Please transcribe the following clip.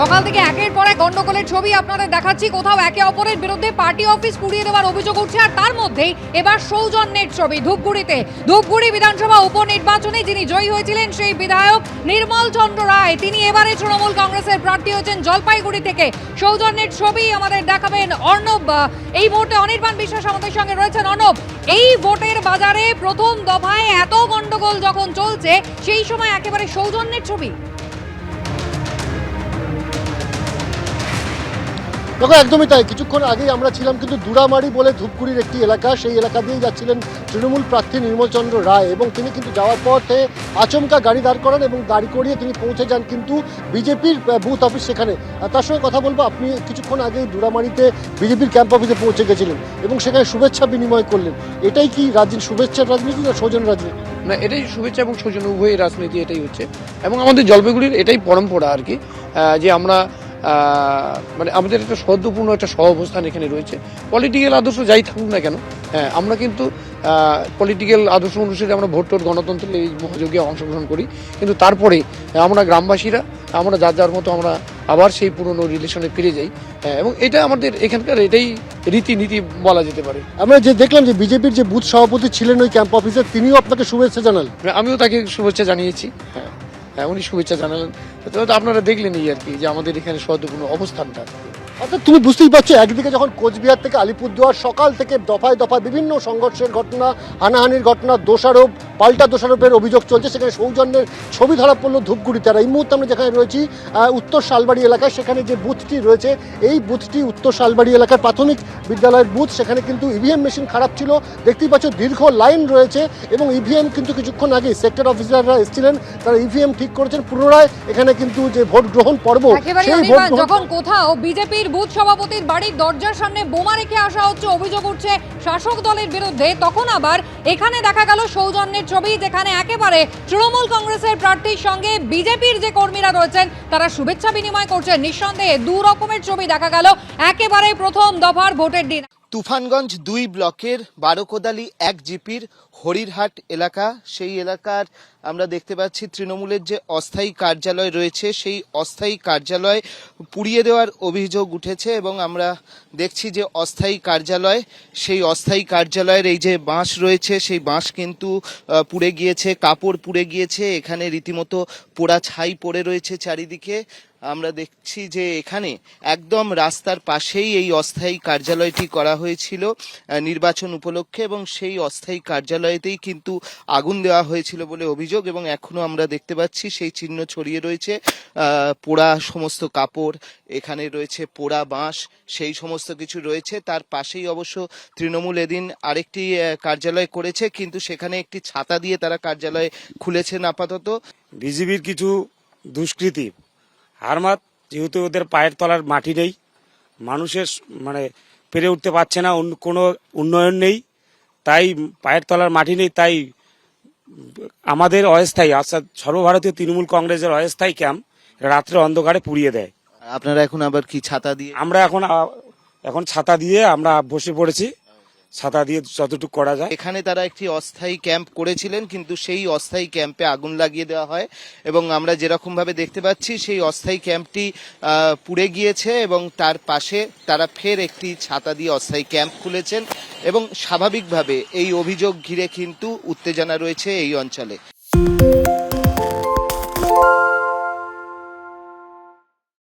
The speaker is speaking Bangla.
সকাল থেকে একের পর এক গন্ডগোলের ছবি আপনাদের দেখাচ্ছি। কোথাও একে অপরের বিরুদ্ধে পার্টি অফিস পুড়িয়ে দেওয়ার অভিযোগ উঠছে, আর তার মধ্যেই এবার সৌজন্যের ছবি ধূপগুড়িতে। ধূপগুড়ি বিধানসভা উপনির্বাচনে যিনি জয়ী হয়েছিলেন, সেই বিধায়ক নির্মল চন্দ্র রায়। তিনি এবারে তৃণমূল কংগ্রেসের প্রার্থী হয়েছেন জলপাইগুড়ি থেকে। সৌজন্যের ছবি আমাদের দেখাবেন অর্ণব এই মুহূর্তে অনির্বাণ বিশ্বাস আমাদের সঙ্গে রয়েছেন। অর্ণব, এই ভোটের বাজারে প্রথম দফায় এত গন্ডগোল যখন চলছে, সেই সময় একেবারে সৌজন্যের ছবি। দেখো, একদমই তাই। কিছুক্ষণ আগেই আমরা ছিলাম কিন্তু দুরামারি বলে ধূপগুড়ির একটি এলাকা। সেই এলাকা দিয়েই যাচ্ছিলেন তৃণমূল প্রার্থী নির্মলচন্দ্র রায় এবং তিনি কিন্তু যাওয়ার পথে আচমকা গাড়ি দাঁড় করান এবং দাঁড়ি করিয়ে তিনি পৌঁছে যান কিন্তু বিজেপির বুথ অফিস সেখানে। তার সঙ্গে কথা বলব, আপনি কিছুক্ষণ আগেই দুরামারিতে বিজেপির ক্যাম্প অফিসে পৌঁছে গেছিলেন এবং সেখানে শুভেচ্ছা বিনিময় করলেন। এটাই কি রাজনীতি শুভেচ্ছার রাজনীতি না সৌজন রাজনীতি? না, এটাই শুভেচ্ছা এবং সৌজন উভয় রাজনীতি এটাই হচ্ছে। এবং আমাদের জলপাইগুড়ির এটাই পরম্পরা আর কি যে আমরা মানে আমাদের একটা সদ্যপূর্ণ একটা সহ অবস্থান এখানে রয়েছে। পলিটিক্যাল আদর্শ যাই থাকুক না কেন হ্যাঁ আমরা কিন্তু পলিটিক্যাল আদর্শ অনুসারে আমরা ভোট টোট গণতন্ত্রের এই মহাযোগে অংশগ্রহণ করি। কিন্তু তারপরে আমরা গ্রামবাসীরা আমরা যার যার মতো আমরা আবার সেই পুরনো রিলেশনে ফিরে যাই। হ্যাঁ, এবং এটা আমাদের এখানকার এটাই রীতিনীতি বলা যেতে পারে। আমরা যে দেখলাম যে বিজেপির যে বুথ সভাপতি ছিলেন ওই ক্যাম্প অফিসে তিনিও আপনাকে শুভেচ্ছা জানালেন। আমিও তাকে শুভেচ্ছা জানিয়েছি। হ্যাঁ। হ্যাঁ উনি শুভেচ্ছা জানালেন। তো আপনারা এই আর কি যে আমাদের এখানে সদ্যপূর্ণ অবস্থানটা। অর্থাৎ তুমি বুঝতেই পারছ, একদিকে যখন কোচবিহার থেকে আলিপুরদুয়ার সকাল থেকে দফায় দফায় বিভিন্ন সংঘর্ষের ঘটনা, হানাহানির ঘটনা, দোষারোপ পাল্টা দোষারোপের অভিযোগ চলছে সেখানে সৌজন্যের ছবি ধরা পড়ল ধূপগুড়িতে আর এই মুহূর্তে আমরা যেখানে রয়েছি উত্তর শালবাড়ি এলাকায় সেখানে যে বুথটি রয়েছে এই বুথটি উত্তর শালবাড়ি এলাকার প্রাথমিক বিদ্যালয়ের বুথ। সেখানে কিন্তু ইভিএম মেশিন খারাপ ছিল। দেখতেই পাচ্ছ দীর্ঘ লাইন রয়েছে এবং ইভিএম কিন্তু কিছুক্ষণ আগে সেক্টর অফিসাররা এসেছিলেন তারা ইভিএম ঠিক করেছেন। পুনরায় এখানে কিন্তু যে ভোট গ্রহণ পর্ব সেই ভোট যখন কোথাও বিজেপির বুথ সভাপতির বাড়ির দরজার সামনে বোমা রেখে আসা হচ্ছে অভিযোগ উঠছে শাসক দলের বিরুদ্ধে তখন আবার এখানে দেখা গেল সৌজন্যের ছবি যেখানে একেবারে তৃণমূল কংগ্রেসের প্রার্থীর সঙ্গে বিজেপির যে কর্মীরা রয়েছেন, তারা শুভেচ্ছা বিনিময় করছেন। নিঃসন্দেহে দু রকমের ছবি দেখা গেল। একেবারে প্রথম দফার ভোটের দিন। তুফানগঞ্জ দুই ব্লকের বারোকোদালি এক জিপির হরিরহাট এলাকা, সেই এলাকার আমরা দেখতে পাচ্ছি তৃণমূলের যে অস্থায়ী কার্যালয় রয়েছে, সেই অস্থায়ী কার্যালয় পুড়িয়ে দেওয়ার অভিযোগ উঠেছে এবং আমরা দেখছি যে অস্থায়ী কার্যালয়, সেই অস্থায়ী কার্যালয়ের এই যে বাঁশ রয়েছে, সেই বাঁশ কিন্তু পুড়ে গিয়েছে, কাপড় পুড়ে গিয়েছে, এখানে রীতিমতো পোড়া ছাই পড়ে রয়েছে চারিদিকে। আমরা দেখছি যে এখানে একদম রাস্তার পাশেই এই অস্থায়ী কার্যালয়টি করা হয়েছিল নির্বাচন উপলক্ষে এবং সেই অস্থায়ী কার্যালয়তেই কিন্তু আগুন দেওয়া হয়েছিল বলে অভিযোগ এবং এখনও আমরা দেখতে পাচ্ছি সেই চিহ্ন ছড়িয়ে রয়েছে। পোড়া সমস্ত কাপড়, এখানে রয়েছে পোড়া বাঁশ, সেই সমস্ত কিছু রয়েছে। তার পাশেই অবশ্য তৃণমূল এদিন আরেকটি কার্যালয় করেছে, কিন্তু সেখানে একটি ছাতা দিয়ে তারা কার্যালয় খুলেছেন আপাতত। বিজেপির কিছু দুষ্কৃতী। হারমাত, যেহেতু ওদের পায়ের তলার মাটি নেই, মানুষের মানে পেরে উঠতে পারছে না কোনো উন্নয়ন নেই, তাই পায়ের তলার মাটি নেই, তাই আমাদের অস্থায়ী অর্থাৎ সর্বভারতীয় তৃণমূল কংগ্রেসের অস্থায়ী ক্যাম্প রাত্রে অন্ধকারে পুড়িয়ে দেয়। আপনারা এখন আবার কি ছাতা দিয়ে আমরা এখন এখন ছাতা দিয়ে আমরা বসে পড়েছি। ছাতা দিয়ে যতটুকু করা যায়। এখানে তারা একটি অস্থায়ী ক্যাম্প করেছিলেন, কিন্তু সেই অস্থায়ী ক্যাম্পে আগুন লাগিয়ে দেওয়া হয় এবং আমরা যেরকম ভাবে দেখতে পাচ্ছি, সেই অস্থায়ী ক্যাম্পটি পুড়ে গিয়েছে এবং তার পাশে তারা ফের একটি ছাতা দিয়ে অস্থায়ী ক্যাম্প খুলেছেন এবং স্বাভাবিকভাবে এই অভিযোগ ঘিরে কিন্তু উত্তেজনা রয়েছে এই অঞ্চলে।